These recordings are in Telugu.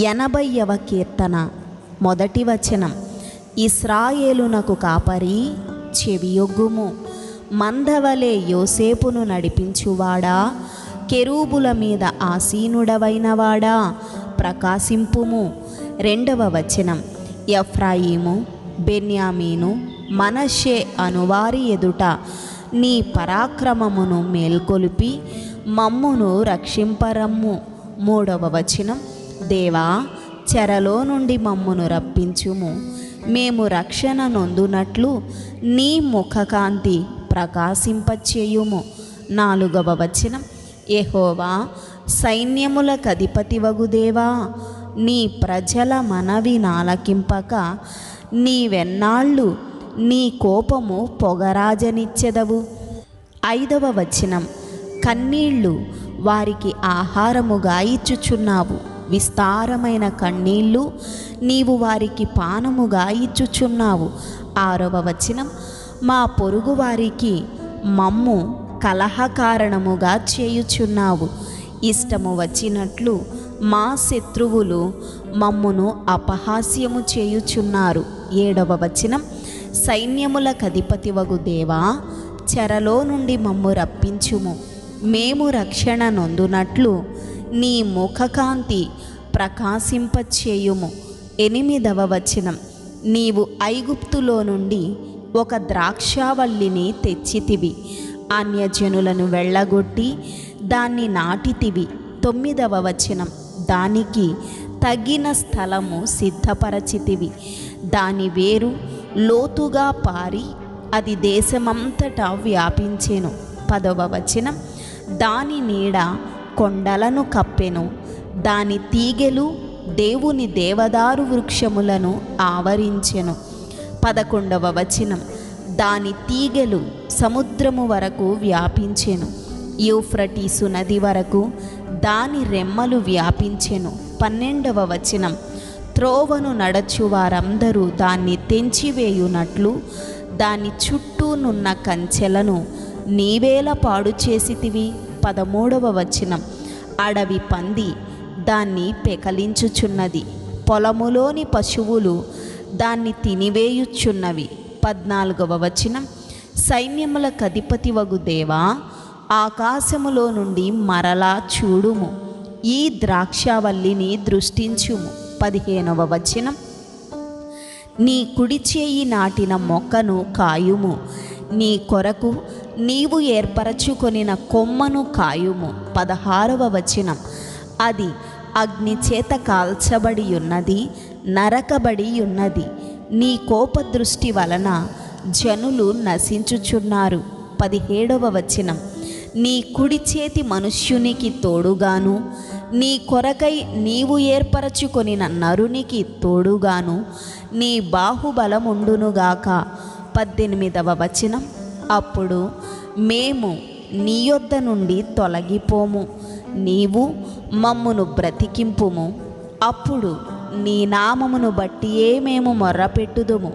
ఎనభైవ కీర్తన మొదటి వచనం. ఇస్రాయేలునకు కాపరి చెవియొగ్గుము. మందవలే యోసేపును నడిపించువాడా? కెరూబుల మీద ఆసీనుడవైనవాడా? ప్రకాశింపుము. రెండవ వచనం. ఎఫ్రాయిము బెన్యామీను మనషే అనువారి ఎదుట నీ పరాక్రమమును మేల్కొలిపి మమ్మును రక్షింపరమ్ము. మూడవ వచనం. దేవా చెరలో నుండి మమ్మును రప్పించుము. మేము రక్షణ నొందునట్లు నీ ముఖకాంతి ప్రకాశింపచేయుము. నాలుగవ వచనం. ఎహోవా సైన్యముల కధిపతి వగుదేవా నీ ప్రజల మనవి నాలకింపక నీవెన్నాళ్ళు నీ కోపము పొగరాజనిచ్చెదవు. ఐదవ వచనం. కన్నీళ్ళు వారికి ఆహారముగా ఇచ్చుచున్నావు. విస్తారమైన కన్నీళ్ళు నీవు వారికి పానముగా ఇచ్చుచున్నావు. ఆరవ వచనం మా పొరుగు వారికి మమ్ము కలహకారణముగా చేయుచున్నావు. ఇష్టము వచ్చినట్లు మా శత్రువులు మమ్మును అపహాస్యము చేయుచున్నారు. ఏడవ వచనం సైన్యముల అధిపతివగు దేవా చెరలో నుండి మమ్ము రప్పించుము. మేము రక్షణ నొందునట్లు నీ ముఖకాంతి ప్రకాశింపచేయుము. ఎనిమిదవ వచనం. నీవు ఐగుప్తులో నుండి ఒక ద్రాక్షావల్లిని తెచ్చితివి. అన్యజనులను వెళ్ళగొట్టి దాన్ని నాటితివి. తొమ్మిదవ వచనం. దానికి తగిన స్థలము సిద్ధపరచితివి. దాని వేరు లోతుగా పారి అది దేశమంతటా వ్యాపించెను. పదవ వచనం. దాని నీడ కొండలను కప్పెను. దాని తీగెలు దేవుని దేవదారు వృక్షములను ఆవరించెను. పదకొండవ వచనం. దాని తీగెలు సముద్రము వరకు వ్యాపించెను. యూఫ్రటీసు నది వరకు దాని రెమ్మలు వ్యాపించెను. పన్నెండవ వచనం. త్రోవను నడచు వారందరూ దాన్ని తెంచివేయునట్లు దాని చుట్టూనున్న కంచెలను నీవేల పాడు చేసితివి? పదమూడవ వచనం. అడవి పంది దాన్ని పెకలించుచున్నది. పొలములోని పశువులు దాన్ని తినివేయుచున్నవి. పద్నాలుగవ వచనం. సైన్యముల కధిపతి వగు దేవా ఆకాశములో నుండి మరలా చూడుము. ఈ ద్రాక్షావల్లిని దృష్టించుము. పదిహేనవ వచనం. నీ కుడి చేయి నాటిన మొక్కను కాయుము. నీ కొరకు నీవు ఏర్పరచుకొనిన కొమ్మను కాయుము. పదహారవ వచనం. అది అగ్ని చేత కాల్చబడి ఉన్నది నరకబడి ఉన్నది నీ కోపదృష్టి వలన జనులు నశించుచున్నారు. పదిహేడవ వచనం. నీ కుడి చేతి మనుష్యునికి తోడుగాను నీ కొరకై నీవు ఏర్పరచుకొనిన నరునికి తోడుగాను నీ బాహుబలముండునుగాక. పద్దెనిమిదవ వచనం. అప్పుడు మేము నీ యొద్ద నుండి తొలగిపోము. నీవు మమ్మును బ్రతికింపుము. అప్పుడు నీ నామమును బట్టియే మేము మొర్రపెట్టుదుము.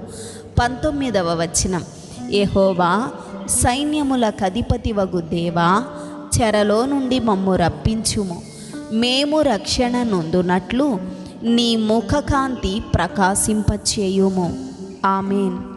పంతొమ్మిదవ వచనం. ఎహోవా సైన్యముల కధిపతివగు దేవా చెరలో నుండి మమ్ము రప్పించుము. మేము రక్షణ నొందునట్లు నీ ముఖకాంతి ప్రకాశింపచేయుము. ఆమెన్.